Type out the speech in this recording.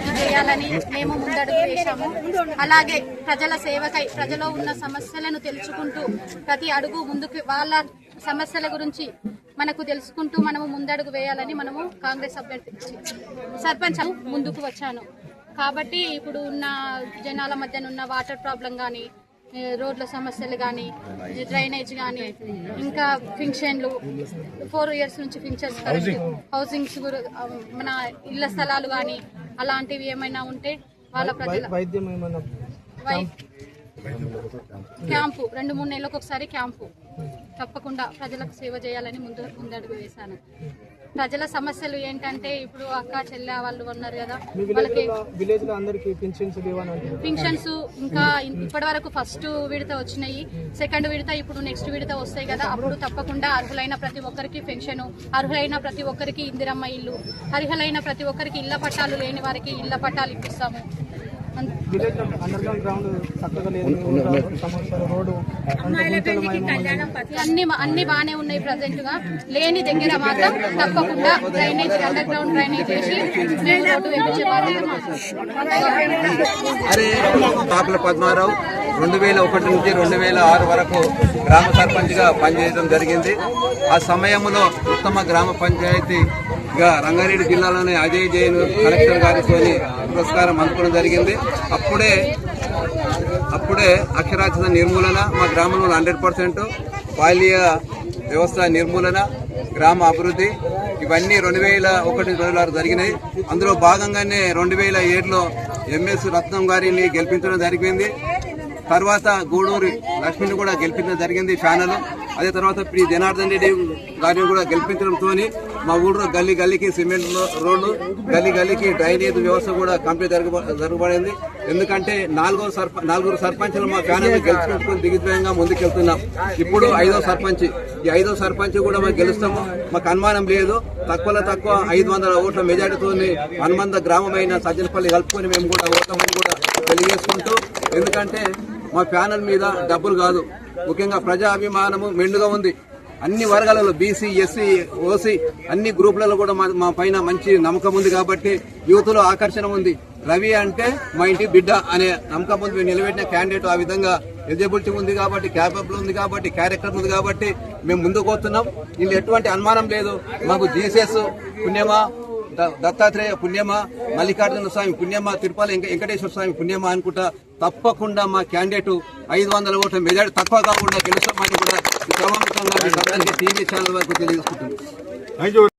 సేవకి చేయాలని మేము ముందడుగు వేశాము. అలాగే ప్రజల సేవకై ప్రజలో ఉన్న సమస్యలను తెలుసుకుంటూ ప్రతి అడుగు ముందుకు వాళ్ళ సమస్యల గురించి మనకు తెలుసుకుంటూ మనము ముందడుగు వేయాలని మనము కాంగ్రెస్ అభ్యర్థి సర్పంచ్ ముందుకు వచ్చాను. కాబట్టి ఇప్పుడు ఉన్న జనాల మధ్యన ఉన్న వాటర్ ప్రాబ్లం కానీ రోడ్ల సమస్యలు కానీ డ్రైనేజ్ కానీ ఇంకా ఫింక్షన్లు ఫోర్ ఇయర్స్ నుంచి ఫింక్షన్స్ హౌసింగ్స్ గురి- మన ఇళ్ళ స్థలాలు కానీ అలాంటివి ఏమైనా ఉంటే వాళ్ళ ప్రజల క్యాంపు? రెండు మూడు నెలలకు ఒకసారి క్యాంపు. తప్పకుండా ప్రజలకు సేవ చేయాలని ముందు ముందడుగు వేశాను. ప్రజల సమస్యలు ఏంటంటే ఇప్పుడు అక్క చెల్లె వాళ్ళు ఉన్నారు కదా వాళ్ళకి విలేజ్లో అందరికి పింఛన్స్ ఇంకా ఇప్పటి వరకు ఫస్ట్ విడత వచ్చినాయి. సెకండ్ విడత ఇప్పుడు నెక్స్ట్ విడత వస్తాయి కదా అప్పుడు తప్పకుండా అర్హులైన ప్రతి ఒక్కరికి పెన్షన్ అర్హులైన ప్రతి ఒక్కరికి ఇందిరమ్మ ఇల్లు అర్హులైన ప్రతి ఒక్కరికి ఇళ్ళ పట్టాలు లేని వారికి ఇళ్ళ పట్టాలు ఇప్పిస్తాము. విలేజ్ అండర్ గ్రౌండ్ గ్రౌండ్ చక్కగా లేదు రోడ్డు అన్ని అన్ని బాగానే ఉన్నాయి ప్రజెంట్గా లేని దగ్గర మాత్రం తప్పకుండా డ్రైనేజ్ అండర్ గ్రౌండ్ డ్రైనేజ్ చేసి అరే పాపల పద్మారావు రెండు వేల ఒకటి నుంచి రెండు వేల ఆరు వరకు గ్రామ సర్పంచ్గా పనిచేయడం జరిగింది ఆ సమయంలో ఉత్తమ గ్రామ పంచాయతీ ఇక రంగారెడ్డి జిల్లాలోని అజయ్ జైన్ కలెక్టర్ గారితో పురస్కారం అందుకోవడం జరిగింది. అప్పుడే అప్పుడే అక్షరాస్యత నిర్మూలన మా గ్రామంలో హండ్రెడ్ పర్సెంట్ బాల్య వ్యవస్థ నిర్మూలన గ్రామ అభివృద్ధి ఇవన్నీ రెండు వేల ఒకటి రెండు వేల ఆరు జరిగినాయి. అందులో భాగంగానే రెండు వేల ఏడులో ఎంఎస్ రత్నం గారిని గెలిపించడం జరిగింది. తర్వాత గూడూరు లక్ష్మిని కూడా గెలిపించడం జరిగింది ఫ్యానల్. అదే తర్వాత ప్రి జనార్దన్ రెడ్డి గారిని కూడా గెలిపించడంతో మా ఊళ్ళో గల్లీ గల్లీకి సిమెంట్ రోడ్లు గల్లీ గల్లీకి డ్రైనేజ్ వ్యవస్థ కూడా కంప్లీట్ జరగ జరగబడింది. ఎందుకంటే నాలుగో సర్ప నలుగురు సర్పంచులు మా ఫ్యానల్ గెలుచుకుంటుకుని దిగ్విజయంగా ముందుకెళ్తున్నాం. ఇప్పుడు ఐదో సర్పంచ్. ఈ ఐదో సర్పంచ్ కూడా మేము గెలుస్తాము. మాకు అనుమానం లేదు. తక్కువలో తక్కువ ఐదు వందల ఓట్ల మెజార్టీతో హనుమంత గ్రామమైన సజ్జనపల్లి కలుపుకొని మేము కూడా ఓటమని కూడా తెలియజేసుకుంటూ ఎందుకంటే మా ప్యానల్ మీద డబ్బులు కాదు. ముఖ్యంగా ప్రజా అభిమానము మెండుగా ఉంది. అన్ని వర్గాలలో బీసీ ఎస్సీ ఓసీ అన్ని గ్రూపులలో కూడా మా మా పైన మంచి నమ్మకం ఉంది కాబట్టి యూత్లో ఆకర్షణ ఉంది. రవి అంటే మా ఇంటి బిడ్డ అనే నమ్మకం ఉంది. మేము నిలబెట్టిన క్యాండిడేట్ ఆ విధంగా ఎలిజిబిలిటీ ఉంది కాబట్టి క్యాపబుల్ ఉంది కాబట్టి క్యారెక్టర్ ఉంది కాబట్టి మేము ముందుకు పోతున్నాం. వీళ్ళు ఎటువంటి అనుమానం లేదు. మాకు జీసస్ పుణ్యమా ద- దత్తాత్రేయ పుణ్యమా మల్లికార్జున స్వామి పుణ్యమా తిరుపతి ఇంకా వెంకటేశ్వర స్వామి పుణ్యమా అనుకుంటా తప్పకుండా మా క్యాండిడేట్ ఐదు వందల ఓట్ల మెజార్టీ తక్కువ కాకుండా గెలుస్తామని కూడా ఈ క్రమంగా టీవీ ఛానల్ వరకు తెలియజేసుకుంటుంది